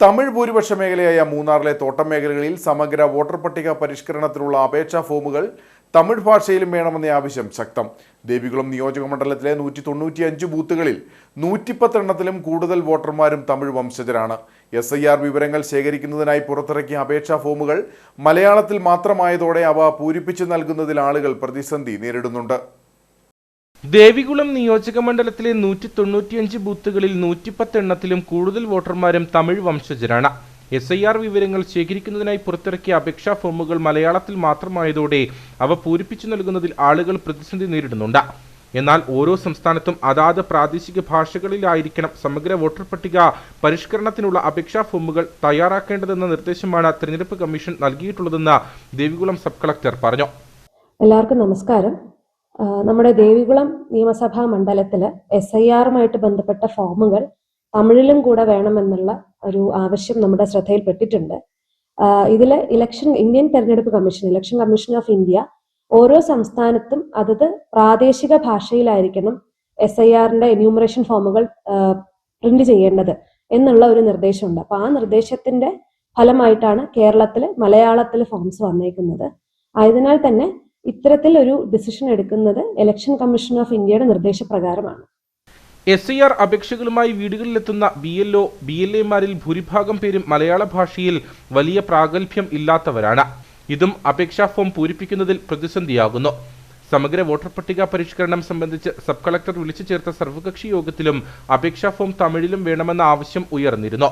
തമിഴ് ഭൂരിപക്ഷ മേഖലയായ മൂന്നാറിലെ തോട്ടം മേഖലകളിൽ സമഗ്ര വോട്ടർ പട്ടിക പരിഷ്കരണത്തിനുള്ള അപേക്ഷാ ഫോമുകൾ തമിഴ് ഭാഷയിലും വേണമെന്ന ആവശ്യം ശക്തം. ദേവികുളം നിയോജക മണ്ഡലത്തിലെ നൂറ്റി തൊണ്ണൂറ്റിയഞ്ച് ബൂത്തുകളിൽ നൂറ്റിപ്പത്തെണ്ണത്തിലും കൂടുതൽ വോട്ടർമാരും തമിഴ് വംശജരാണ്. എസ് ഐ ആർ വിവരങ്ങൾ ശേഖരിക്കുന്നതിനായി പുറത്തിറക്കിയ അപേക്ഷാ ഫോമുകൾ മലയാളത്തിൽ മാത്രമായതോടെ അവ പൂരിപ്പിച്ചു നൽകുന്നതിൽ ആളുകൾ പ്രതിസന്ധി നേരിടുന്നുണ്ട്. ദേവികുളം നിയോജക മണ്ഡലത്തിലെ നൂറ്റി തൊണ്ണൂറ്റിയഞ്ച് ബൂത്തുകളിൽ നൂറ്റിപ്പത്ത് എണ്ണത്തിലും കൂടുതൽ വോട്ടർമാരും തമിഴ് വംശജരാണ്. എസ് ഐ ആർ വിവരങ്ങൾ ശേഖരിക്കുന്നതിനായി പുറത്തിറക്കിയ അപേക്ഷാ ഫോമുകൾ മലയാളത്തിൽ മാത്രമായതോടെ അവ പൂരിപ്പിച്ചു നൽകുന്നതിൽ ആളുകൾ പ്രതിസന്ധി നേരിടുന്നുണ്ട്. എന്നാൽ ഓരോ സംസ്ഥാനത്തും അതാത് പ്രാദേശിക ഭാഷകളിലായിരിക്കണം സമഗ്ര വോട്ടർ പട്ടിക പരിഷ്കരണത്തിനുള്ള അപേക്ഷാ ഫോമുകൾ തയ്യാറാക്കേണ്ടതെന്ന നിർദ്ദേശമാണ് തെരഞ്ഞെടുപ്പ് കമ്മീഷൻ നൽകിയിട്ടുള്ളതെന്ന് ദേവികുളം സബ് കളക്ടർ പറഞ്ഞു. എല്ലാവർക്കും നമസ്കാരം. നമ്മുടെ ദേവികുളം നിയമസഭാ മണ്ഡലത്തിൽ എസ് ഐ ആറുമായിട്ട് ബന്ധപ്പെട്ട ഫോമുകൾ തമിഴിലും കൂടെ വേണമെന്നുള്ള ഒരു ആവശ്യം നമ്മുടെ ശ്രദ്ധയിൽപ്പെട്ടിട്ടുണ്ട്. ഇതിൽ ഇലക്ഷൻ ഇന്ത്യൻ തെരഞ്ഞെടുപ്പ് commission election commission of India ഓരോ സംസ്ഥാനത്തും അതത് പ്രാദേശിക ഭാഷയിലായിരിക്കണം എസ് ഐ ആറിന്റെ എന്യൂമറേഷൻ ഫോമുകൾ പ്രിന്റ് ചെയ്യേണ്ടത് എന്നുള്ള ഒരു നിർദ്ദേശമുണ്ട്. അപ്പൊ ആ നിർദ്ദേശത്തിന്റെ ഫലമായിട്ടാണ് കേരളത്തിൽ മലയാളത്തിൽ ഫോംസ് വന്നേക്കുന്നത്. ആയതിനാൽ തന്നെ ഇത്തരത്തിൽ ഒരു ഡിസിഷൻ എടുക്കുന്നത് ഇലക്ഷൻ കമ്മീഷൻ ഓഫ് ഇന്ത്യയുടെ നിർദ്ദേശപ്രകാരമാണ്. എസ് ഐ ആർ അപേക്ഷകളുമായി വീടുകളിലെത്തുന്ന B L O B L എമാരിൽ ഭൂരിഭാഗം പേരും മലയാള ഭാഷയിൽ വലിയ പ്രാഗൽഭ്യം ഇല്ലാത്തവരാണ്. ഇതും അപേക്ഷാ ഫോം പൂരിപ്പിക്കുന്നതിൽ പ്രതിസന്ധിയാകുന്നു. സമഗ്ര വോട്ടർ പട്ടിക പരിഷ്കരണം സംബന്ധിച്ച് സബ് കളക്ടർ വിളിച്ചു ചേർത്ത സർവകക്ഷി യോഗത്തിലും അപേക്ഷാ ഫോം തമിഴിലും വേണമെന്ന ആവശ്യം ഉയർന്നിരുന്നു.